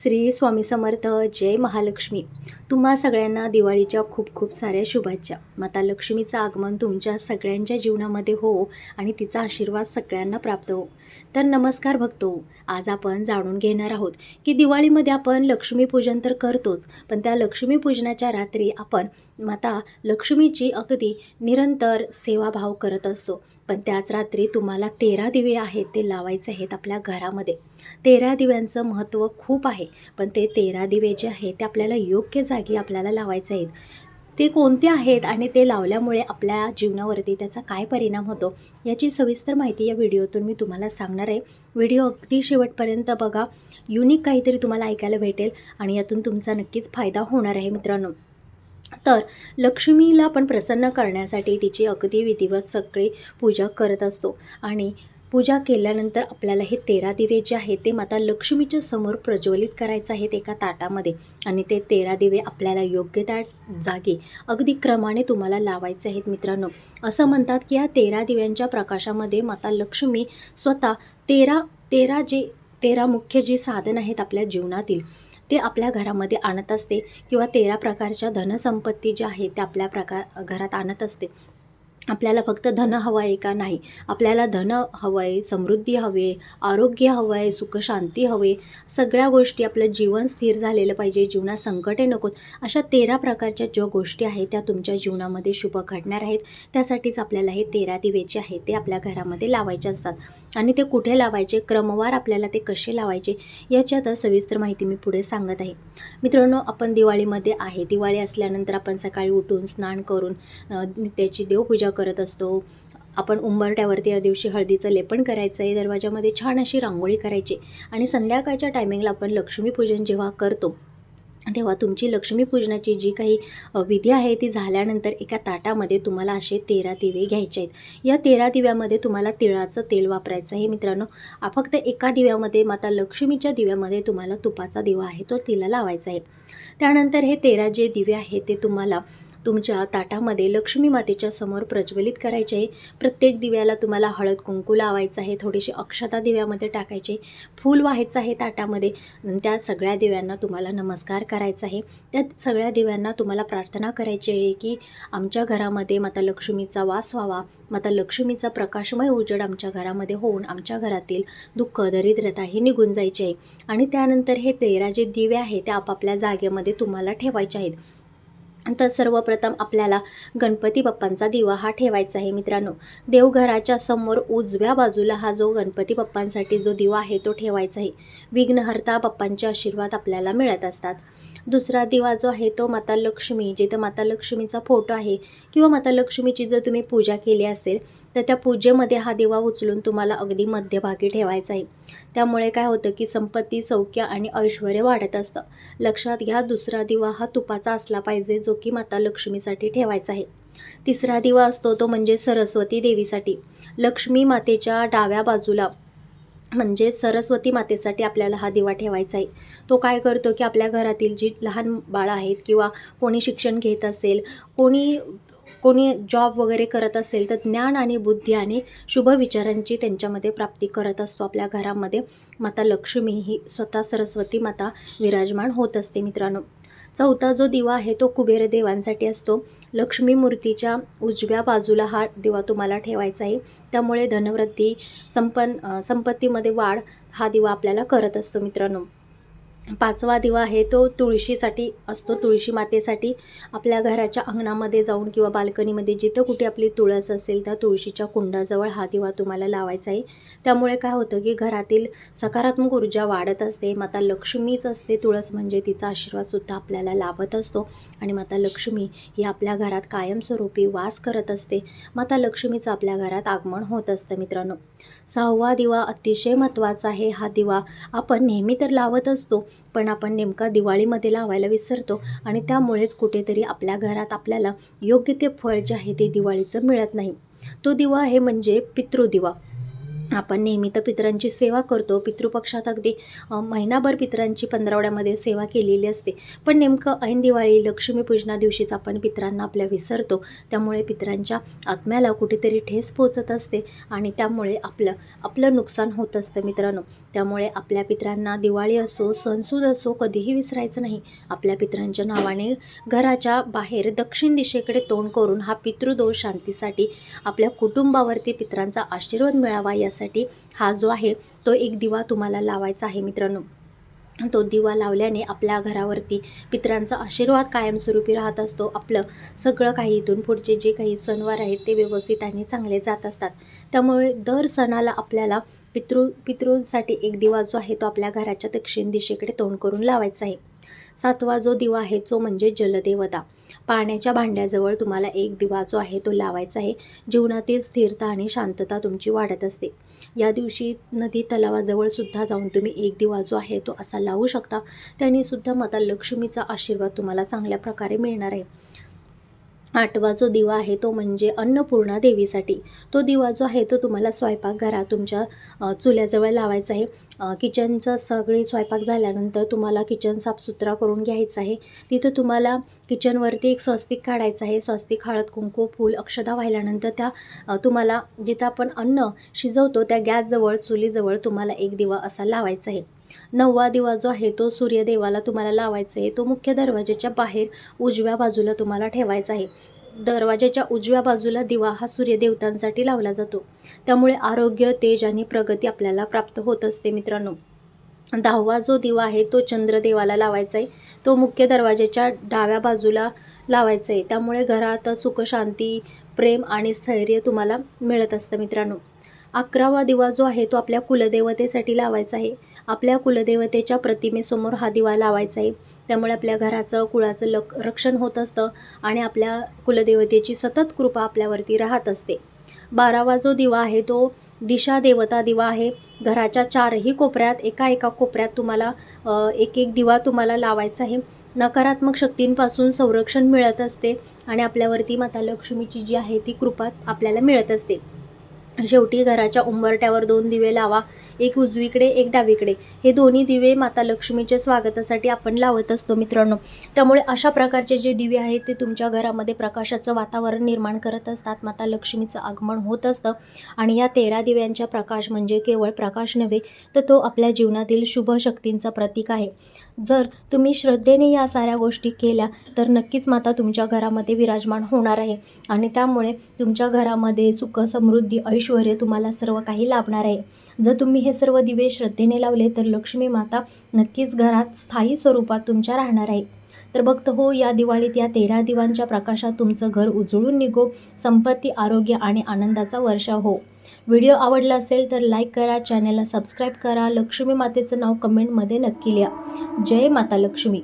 श्री स्वामी समर्थ जय महालक्ष्मी. तुम्हा सगळ्यांना दिवाळीच्या खूप खूप साऱ्या शुभेच्छा. माता लक्ष्मीचं आगमन तुमच्या सगळ्यांच्या जीवनामध्ये हो आणि तिचा आशीर्वाद सगळ्यांना प्राप्त हो. तर नमस्कार भक्तो आज आपण जाणून घेणार आहोत की दिवाळीमध्ये आपण लक्ष्मीपूजन तर करतोच पण त्या लक्ष्मीपूजनाच्या रात्री आपण माता लक्ष्मीची अगदी निरंतर सेवाभाव करत असतो. पण त्याच रात्री तुम्हाला तेरा दिवे आहेत ते लावायचे आहेत आपल्या घरामध्ये. तेरा दिव्यांचं महत्त्व खूप आहे पण ते तेरा दिवे जे आहेत ते आपल्याला योग्य जागी आपल्याला लावायचे आहेत. ते कोणते आहेत आणि ते लावल्यामुळे आपल्या जीवनावरती त्याचा काय परिणाम होतो याची सविस्तर माहिती या व्हिडिओतून मी तुम्हाला सांगणार आहे. व्हिडिओ अगदी शेवटपर्यंत बघा. युनिक काहीतरी तुम्हाला ऐकायला भेटेल आणि यातून तुमचा नक्कीच फायदा होणार आहे मित्रांनो. तर लक्ष्मीला आपण प्रसन्न करण्यासाठी तिची अगदी विधिवत सगळी पूजा करत असतो. आणि पूजा केल्यानंतर आपल्याला हे तेरा दिवे जे आहेत ते माता लक्ष्मीच्या समोर प्रज्वलित करायचं आहेत एका ताटामध्ये. आणि ते तेरा दिवे आपल्याला योग्य त्या जागी अगदी क्रमाने तुम्हाला लावायचे आहेत मित्रांनो. असं म्हणतात की या तेरा दिव्यांच्या प्रकाशामध्ये माता लक्ष्मी स्वतः तेरा तेरा जे तेरा मुख्य जी साधन आहेत आपल्या जीवनातील ते आपल्या घरामध्ये आणत असते किंवा तेरा प्रकारच्या धनसंपत्ती ज्या आहेत त्या आपल्या प्रकार घरात आणत असते. आपल्याला फक्त धन हवं आहे का नाही? आपल्याला धन हवं आहे समृद्धी हवे आरोग्य हवं आहे सुखशांती हवे सगळ्या गोष्टी आपलं जीवन स्थिर झालेलं पाहिजे जीवनात संकटे नकोत. अशा तेरा प्रकारच्या ज्या गोष्टी आहेत त्या तुमच्या जीवनामध्ये शुभ घडणार आहेत. त्यासाठीच आपल्याला हे तेरा दिवे जे आहेत ते आपल्या घरामध्ये लावायचे असतात. आणि ते कुठे लावायचे क्रमवार आपल्याला ते कसे लावायचे याची आता सविस्तर माहिती मी पुढे सांगत आहे. मित्रांनो आपण दिवाळीमध्ये आहे. दिवाळी असल्यानंतर आपण सकाळी उठून स्नान करून त्याची देवपूजा करत असतो. आपण उंबरट्यावरती या दिवशी हळदीचं लेपन करायचं आहे दरवाजामध्ये छान अशी रांगोळी करायची आणि संध्याकाळच्या टायमिंगला आपण लक्ष्मीपूजन जेव्हा करतो तेव्हा तुमची लक्ष्मीपूजनाची जी काही विधी आहे ती झाल्यानंतर एका ताटामध्ये तुम्हाला असे तेरा दिवे घ्यायचे आहेत. या तेरा दिव्यामध्ये तुम्हाला तिळाचं तेल वापरायचं आहे मित्रांनो. फक्त एका दिव्यामध्ये माता लक्ष्मीच्या दिव्यामध्ये तुम्हाला तुपाचा दिवा आहे तो तिला लावायचा आहे. त्यानंतर हे तेरा जे दिवे आहेत ते तुम्हाला तुमच्या ताटामध्ये लक्ष्मी मातेच्या समोर प्रज्वलित करायचे आहे. प्रत्येक दिव्याला तुम्हाला हळद कुंकू लावायचं आहे. थोडीशी अक्षता दिव्यामध्ये टाकायचे. फूल व्हायचं आहे ताटामध्ये. त्या सगळ्या दिव्यांना तुम्हाला नमस्कार करायचा आहे. त्या सगळ्या दिव्यांना तुम्हाला प्रार्थना करायची आहे की आमच्या घरामध्ये माता लक्ष्मीचा वास व्हावा. माता लक्ष्मीचा प्रकाशमय उजेड आमच्या घरामध्ये होऊन आमच्या घरातील दुःख दरिद्रता ही निघून जायची आहे. आणि त्यानंतर हे तेरा जे दिवे आहे ते आपापल्या जागेमध्ये तुम्हाला ठेवायचे आहेत. तर सर्वप्रथम आपल्याला गणपती बाप्पांचा दिवा हा ठेवायचा आहे मित्रांनो. देवघराच्या समोर उजव्या बाजूला हा जो गणपती बाप्पांसाठी जो दिवा आहे तो ठेवायचा आहे. विघ्नहर्ता बाप्पांचे आशीर्वाद आपल्याला मिळत असतात. दुसरा दिवा जो आहे तो माता लक्ष्मी जिथं माता लक्ष्मीचा फोटो आहे किंवा माता लक्ष्मीची जर तुम्ही पूजा केली असेल तर त्या पूजेमध्ये हा दिवा उचलून तुम्हाला अगदी मध्यभागी ठेवायचा आहे. त्यामुळे काय होतं की संपत्ती सौख्य आणि ऐश्वर वाढत असतं. लक्षात घ्या दुसरा दिवा हा तुपाचा असला पाहिजे जो की माता लक्ष्मीसाठी ठेवायचा आहे. तिसरा दिवा असतो तो म्हणजे सरस्वती देवीसाठी. लक्ष्मी मातेच्या डाव्या बाजूला म्हणजे सरस्वती मातेसाठी आपल्याला हा दिवा ठेवायचा आहे. तो काय करतो की आपल्या घरातील जी लहान बाळं आहेत किंवा कोणी शिक्षण घेत असेल कोणी कोणी जॉब वगैरे करत असेल तर ज्ञान आणि बुद्धी आणि शुभ विचारांची त्यांच्यामध्ये प्राप्ती करत असतो आपल्या घरामध्ये. माता लक्ष्मी ही स्वतः सरस्वती माता विराजमान होत असते मित्रांनो. चौथा जो दिवा आहे तो कुबेर देवांसाठी असतो. लक्ष्मी मूर्तीच्या उजव्या बाजूला हा दिवा तुम्हाला ठेवायचा आहे. त्यामुळे धनवृद्धी संपन संपत्तीमध्ये वाढ हा दिवा आपल्याला करत असतो मित्रांनो. पाचवा दिवा आहे तो तुळशीसाठी असतो तुळशी मातेसाठी. आपल्या घराच्या अंगणामध्ये जाऊन किंवा बाल्कनीमध्ये जिथं कुठे आपली तुळस असेल त्या तुळशीच्या कुंडाजवळ हा दिवा तुम्हाला लावायचा आहे. त्यामुळे काय होतं की घरातील सकारात्मक ऊर्जा वाढत असते माता लक्ष्मीच असते तुळस म्हणजे तिचा आशीर्वादसुद्धा आपल्याला लाभत असतो. आणि माता लक्ष्मी ही आपल्या घरात कायमस्वरूपी वास करत असते. माता लक्ष्मीचं आपल्या घरात आगमन होत असतं मित्रांनो. सहावा दिवा अतिशय महत्त्वाचा आहे. हा दिवा आपण नेहमी तर लावत असतो पण आपण नेमका दिवाळीमध्ये लावायला विसरतो आणि त्यामुळेच कुठेतरी आपल्या घरात आपल्याला योग्य ते फळ जे आहे ते दिवाळीचं मिळत नाही. तो दिवा आहे म्हणजे पितृदिवा. आपण नेहमी तर पितरांची सेवा करतो. पितृपक्षात अगदी महिनाभर पितरांची पंधरवड्यामध्ये सेवा केलेली असते. पण नेमकं ऐन दिवाळी लक्ष्मीपूजना दिवशीच आपण पितरांना आपल्या विसरतो. त्यामुळे पितरांच्या आत्म्याला कुठेतरी ठेस पोचत असते आणि त्यामुळे आपलं आपलं नुकसान होत असतं मित्रांनो. त्यामुळे आपल्या पितरांना दिवाळी असो सणसूद असो कधीही विसरायचं नाही. आपल्या पितरांच्या नावाने घराच्या बाहेर दक्षिण दिशेकडे तोंड करून हा पितृदोष शांतीसाठी आपल्या कुटुंबावरती पितरांचा आशीर्वाद मिळावा यासाठी हा जो आहे तो एक दिवा तुम्हाला लावायचा आहे मित्रांनो. तो दिवा लावल्याने आपल्या घरावरती पितरांचा आशीर्वाद कायमस्वरूपी राहत असतो. आपलं सगळं काही इथून पुढचे जे काही सणवार आहेत ते व्यवस्थित आणि चांगले जात असतात. त्यामुळे दर सणाला आपल्याला पितृ पितृसाठी एक दिवा जो आहे तो आपल्या घराच्या दक्षिण दिशेकडे तोंड करून लावायचा आहे. सातवा जो दिवा आहे तो म्हणजे जलदेवता. पाण्याच्या भांड्याजवळ तुम्हाला एक दिवा जो आहे तो लावायचा आहे. जीवनातील स्थिरता आणि शांतता तुमची वाढत असते. या दिवशी नदी तलावाजवळ सुद्धा जाऊन तुम्ही एक दिवा जो आहे तो असा लावू शकता. त्याने सुद्धा माता लक्ष्मीचा आशीर्वाद तुम्हाला चांगल्या प्रकारे मिळणार आहे. आठवा जो दिवा आहे तो म्हणजे अन्नपूर्णा देवीसाठी. तो दिवा जो आहे तो तुम्हाला स्वयंपाकघरात तुमच्या चुल्याजवळ लावायचा आहे. किचनचं सगळी स्वयंपाक झाल्यानंतर तुम्हाला किचन साफसुथरा करून घ्यायचं आहे. तिथं तुम्हाला किचनवरती एक स्वस्तिक काढायचं आहे. स्वस्तिक हळद कुंकू फूल अक्षदा वाहिल्यानंतर त्या तुम्हाला जिथं आपण अन्न शिजवतो त्या गॅसजवळ चुलीजवळ तुम्हाला एक दिवा असा लावायचा आहे. नववा दिवा जो आहे तो सूर्यदेवाला तुम्हाला लावायचा आहे. तो मुख्य दरवाजाच्या बाहेर उजव्या बाजूला तुम्हाला ठेवायचा आहे. दरवाजाच्या उजव्या बाजूला दिवा हा सूर्यदेवतांसाठी लावला जातो. त्यामुळे आरोग्य तेज आणि प्रगती आपल्याला प्राप्त होत असते मित्रांनो. दहावा जो दिवा आहे तो चंद्रदेवाला लावायचा आहे. तो मुख्य दरवाजाच्या डाव्या बाजूला लावायचा आहे. त्यामुळे घरात सुख शांती प्रेम आणि स्थैर्य तुम्हाला मिळत असतं मित्रांनो. अकरावा दिवा जो आहे तो आपल्या कुलदेवतेसाठी लावायचा आहे. आपल्या कुलदेवतेच्या प्रतिमेसमोर हा दिवा लावायचा आहे त्यामुळे आपल्या घराचं कुळाचं लक रक्षण होत असतं आणि आपल्या कुलदेवतेची सतत कृपा आपल्यावरती राहत असते. बारावा जो दिवा आहे तो दिशा देवता दिवा आहे. घराच्या चारही कोपऱ्यात एका एका कोपऱ्यात तुम्हाला एक एक दिवा तुम्हाला लावायचा आहे नकारात्मक शक्तींपासून संरक्षण मिळत असते आणि आपल्यावरती माता लक्ष्मीची जी आहे ती कृपा आपल्याला मिळत असते. शेवटी घराच्या उंबरट्यावर दोन दिवे लावा एक उजवीकडे एक डावीकडे. हे दोन्ही दिवे माता लक्ष्मीच्या स्वागतासाठी आपण लावत असतो मित्रांनो. त्यामुळे अशा प्रकारचे जे दिवे आहेत ते तुमच्या घरामध्ये प्रकाशाचं वातावरण निर्माण करत असतात. माता लक्ष्मीचं आगमन होत असतं. आणि या तेरा दिव्यांचा प्रकाश म्हणजे केवळ प्रकाश नव्हे तर तो आपल्या जीवनातील शुभ शक्तींचा प्रतीक आहे. जर तुम्ही श्रद्धेने या साऱ्या गोष्टी केल्या तर नक्कीच माता तुमच्या घरामध्ये विराजमान होणार आहे. आणि त्यामुळे तुमच्या घरामध्ये सुख समृद्धी ऐश्वर तुम्हाला सर्व काही लाभणार आहे. जर तुम्ही हे सर्व दिवे श्रद्धेने लावले तर लक्ष्मी माता नक्कीच घरात स्थायी स्वरूपात तुमच्या राहणार आहे. तर भक्त हो या दिवाळीत या तेरा दिवांच्या प्रकाशात तुमचं घर उजळून निघो. संपत्ती आरोग्य आणि आनंदाचा वर्षा हो. व्हिडिओ आवडला असेल तर लाईक करा चॅनलला सबस्क्राईब करा. लक्ष्मी मातेचं नाव कमेंटमध्ये नक्की लिहा. जय माता लक्ष्मी.